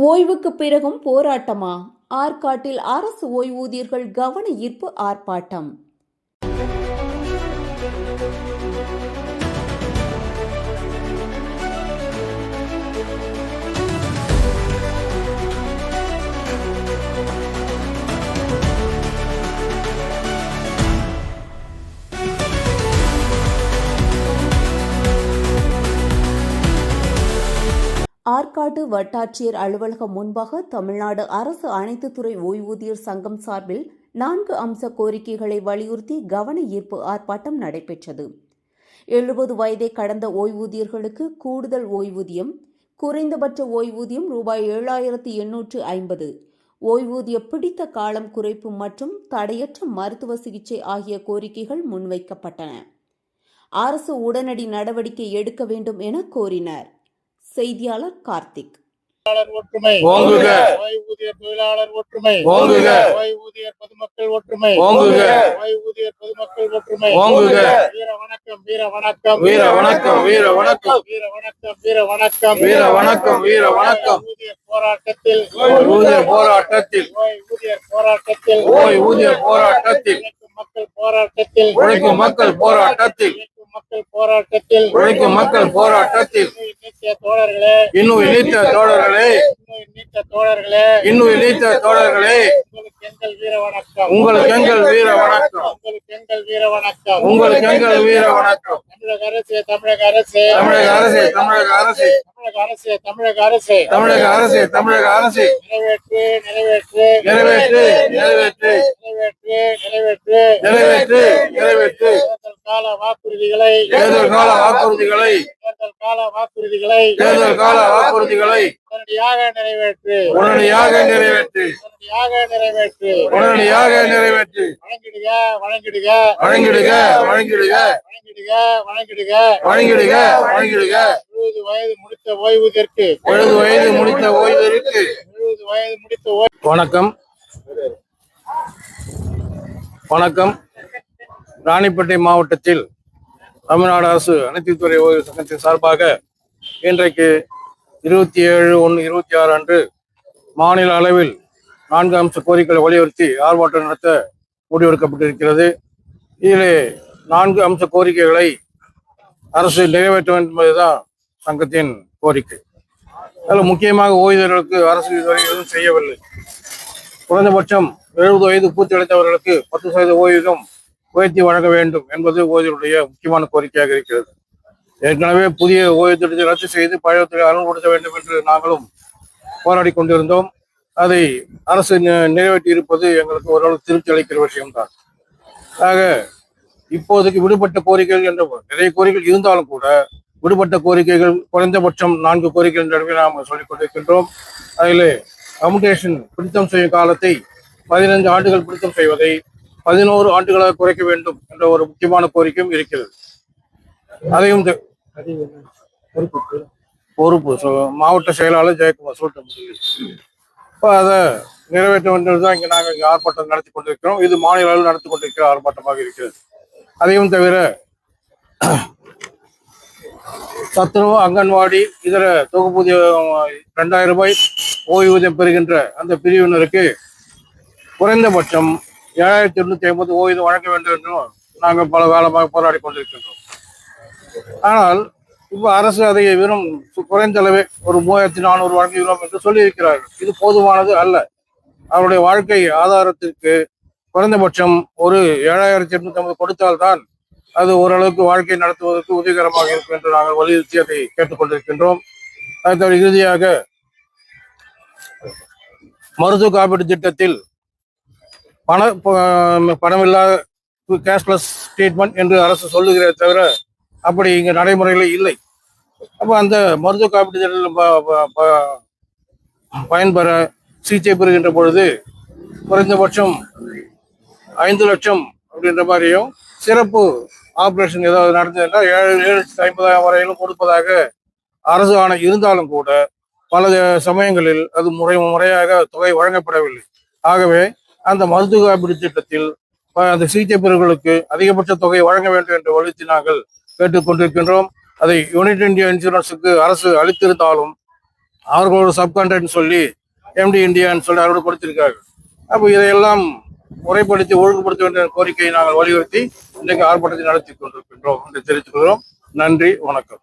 ஓய்வுக்கு பிறகும் போராட்டமா? ஆற்காட்டில் அரசு ஓய்வூதியர்கள் கவன ஈர்ப்பு ஆர்ப்பாட்டம். ஆற்காடு வட்டாட்சியர் அலுவலகம் முன்பாக தமிழ்நாடு அரசு அனைத்து துறை ஓய்வூதியர் சங்கம் சார்பில் நான்கு அம்ச கோரிக்கைகளை வலியுறுத்தி கவன ஈர்ப்பு ஆர்ப்பாட்டம் நடைபெற்றது. எழுபது வயதை கடந்த ஓய்வூதியர்களுக்கு கூடுதல் ஓய்வூதியம் குறைந்தபட்ச ஓய்வூதியம் ரூபாய் ஏழாயிரத்து எண்ணூற்று ஐம்பது ஓய்வூதிய பிடித்த காலம் குறைப்பு மற்றும் தடையற்ற மருத்துவ சிகிச்சை ஆகிய கோரிக்கைகள் முன்வைக்கப்பட்டன. அரசு உடனடி நடவடிக்கை எடுக்க வேண்டும் என கோரினர். செய்தியாளர் கார்த்திக். தொழிலாளர் ஒற்றுமை. ஓங்குக. ஓய்வூதியர் தொழிலாளர் ஒற்றுமை. ஓய்வூதியர் பொதுமக்கள் ஒற்றுமை. ஓய்வூதியர் பொதுமக்கள் ஒற்றுமை. வீர வணக்கம் வீர வணக்கம். வீர வணக்கம் வீர வணக்கம். வீர வணக்கம் வீர வணக்கம். வீர வணக்கம் வீர வணக்கம். ஓய்வூதியர் போராட்டத்தில். ஓய்வூதிய போராட்டத்தில். ஓய்வூதியர் போராட்டத்தில். ஓய்வூதிய போராட்டத்தில். உழைக்கும் மக்கள் போராட்டத்தில். உழைக்கும் மக்கள் போராட்டத்தில். மக்கள் போராட்டத்தில். உழைக்கும் மக்கள் போராட்டத்தில். தோழர்களே. இன்னும் இணைத்த தோழர்களே. நீத்த தோழர்களே. இன்னும் இணைத்த தோழர்களே. உங்களுக்கு எங்கள் வீர வணக்கம். உங்களுக்கு எங்கள் வீர வணக்கம். உங்களுக்கு எங்கள் வீர வணக்கம். உங்களுக்கு எங்கள் வீர வணக்கம். தமிழக அரசு தமிழக அரசு. தமிழக அரசே தமிழக அரசே. தமிழக அரசு தமிழக அரசு. தமிழக அரசே தமிழக அரசே. நிறைவேற்று நிறைவேற்று. நிறைவேற்று நிறைவேற்று. நிறைவேற்று நிறைவேற்று. நிறைவேற்று நிறைவேற்று. தேர்தல் கால வாக்குறுதிகளை. தேர்தல் கால வாக்குறுதிகளை. தேர்தல் கால வாக்குறுதிகளை தேர்தல் கால வாக்குறுதிகளை உடனடியாக நிறைவேற்று. உடனடியாக நிறைவேற்று. உடனடியாக நிறைவேற்று. உடனடியாக நிறைவேற்று. வழங்கிடுக வழங்கிடுக. வழங்கிடுக வழங்கிடுக. வழங்கிடுக வழங்கிடுக. வழங்கிடுக வழங்கிடுக. எழுபது வயது முடித்த ஓய்வூதிற்கு. எழுபது வயது முடித்த ஓய்வதற்கு எழுபது வயது முடித்த ஓய்வு வணக்கம். வணக்கம். ராணிப்பேட்டை மாவட்டத்தில் தமிழ்நாடு அரசு அனைத்து துறை ஓய்வு சங்கத்தின் சார்பாக இன்றைக்கு இருபத்தி ஏழு ஒன்று இருபத்தி ஆறு அன்று மாநில அளவில் நான்கு அம்ச கோரிக்கைகளை வலியுறுத்தி ஆர்ப்பாட்டம் நடத்த முடிவெடுக்கப்பட்டிருக்கிறது. இதிலே நான்கு அம்ச கோரிக்கைகளை அரசு நிறைவேற்ற வேண்டும் என்பதுதான் சங்கத்தின் கோரிக்கை. அதில் முக்கியமாக ஓய்வர்களுக்கு அரசு இதுவரை எதுவும் செய்யவில்லை. குறைந்தபட்சம் எழுபது வயது பூர்த்தி அடைந்தவர்களுக்கு பத்து சதவீத ஓய்வூதியம் உயர்த்தி வழங்க வேண்டும் என்பது ஓய்வர்களுடைய முக்கியமான கோரிக்கையாக இருக்கிறது. ஏற்கனவே புதிய ஓய்வு திட்டத்தை ரத்து செய்து பழைய திட்டத்தை அமல்படுத்த வேண்டும் என்று நாங்களும் போராடி கொண்டிருந்தோம். அதை அரசு நிறைவேற்றி இருப்பது எங்களுக்கு ஓரளவு திருப்தி அளிக்கிற விஷயம்தான். ஆக இப்போதைக்கு விடுபட்ட கோரிக்கைகள் என்ற நிறைய கோரிக்கைகள் இருந்தாலும் கூட விடுபட்ட கோரிக்கைகள் குறைந்தபட்சம் நான்கு கோரிக்கைகள் என்ற அளவில் நாம் சொல்லிக் கொண்டிருக்கின்றோம். அதில் கம்யூனிகேஷன் பிடித்தம் செய்யும் காலத்தை பதினைந்து ஆண்டுகள் பிடித்தம் செய்வதை பதினோரு ஆண்டுகளாக குறைக்க வேண்டும் என்ற ஒரு முக்கியமான கோரிக்கையும் இருக்கிறது. அதையும் பொறுப்பு. மாவட்ட செயலாளர் ஜெயக்குமார் சொல்லிட்டு முடியும் இப்போ அதை நிறைவேற்ற வேண்டும் தான் இங்கே நாங்கள் இங்கே ஆர்ப்பாட்டம் நடத்தி கொண்டிருக்கிறோம். இது மாநில அளவில் நடத்தி கொண்டிருக்கிற ஆர்ப்பாட்டமாக இருக்கிறது. அதையும் தவிர சத்துணவு அங்கன்வாடி இதர தொகுப்பூதிய ரெண்டாயிரம் ரூபாய் ஓய்வூதியம் பெறுகின்ற அந்த பிரிவினருக்கு குறைந்தபட்சம் ஏழாயிரத்தி எண்ணூத்தி ஐம்பது ஓய்வு வழங்க வேண்டும் என்றும் நாங்கள் பல காலமாக போராடி கொண்டிருக்கின்றோம். ஆனால் இப்போ அரசு அதை வெறும் குறைந்த அளவே ஒரு மூவாயிரத்தி நானூறு வழங்குகிறோம் என்று சொல்லியிருக்கிறார்கள். இது போதுமானது அல்ல. அவருடைய வாழ்க்கை ஆதாரத்திற்கு குறைந்தபட்சம் ஒரு ஏழாயிரத்தி எண்ணூத்தி ஐம்பது கொடுத்தால்தான் அது ஓரளவுக்கு வாழ்க்கை நடத்துவதற்கு உதவிகரமாக இருக்கும் என்று நாங்கள் வலியுறுத்தி அதை கேட்டுக்கொண்டிருக்கின்றோம் அது தவிர இறுதியாக மருத்துவ காப்பீட்டு திட்டத்தில் பண ப- பணமில்லாத கேஷ்லெஸ் ட்ரீட்மெண்ட் என்று அரசு சொல்லுகிறதே தவிர அப்படி இங்கே நடைமுறையில் இல்லை. அப்போ அந்த மருத்துவ காப்பீடு திட்டத்தில் ப- ப- ப- பயன்பெற சிகிச்சை பெறுகின்ற பொழுது குறைந்தபட்சம் ஐந்து லட்சம் அப்படின்ற மாதிரியும் சிறப்பு ஆப்ரேஷன் ஏதாவது நடந்ததுன்னா ஏழு ஏழு லட்சத்து ஐம்பதாயிரம் வரையிலும் கொடுப்பதாக அரசு ஆணை இருந்தாலும் கூட பல சமயங்களில் அது முறை முறையாக தொகை வழங்கப்படவில்லை. ஆகவே அந்த மருத்துவ காப்பீடு திட்டத்தில் அந்த சிகிச்சை பெறுகளுக்கு அதிகபட்ச தொகை வழங்க வேண்டும் என்று வலியுறுத்தி நாங்கள் கேட்டுக்கொண்டிருக்கின்றோம். அதை யூனிட் இந்தியா இன்சூரன்ஸுக்கு அரசு அளித்திருந்தாலும் அவர்களோட ஒரு சப்கான்ட்ராக்ட் சொல்லி எம்டி இந்தியான்னு சொல்லி அவரோட கொடுத்திருக்காங்க அப்போ இதையெல்லாம் முறைப்படுத்தி ஒழுங்குபடுத்த வேண்டிய கோரிக்கையை நாங்கள் வலியுறுத்தி இன்றைக்கு ஆர்ப்பாட்டத்தை நடத்தி கொண்டிருக்கின்றோம் என்று தெரிவித்துக் கொள்கிறோம். நன்றி வணக்கம்.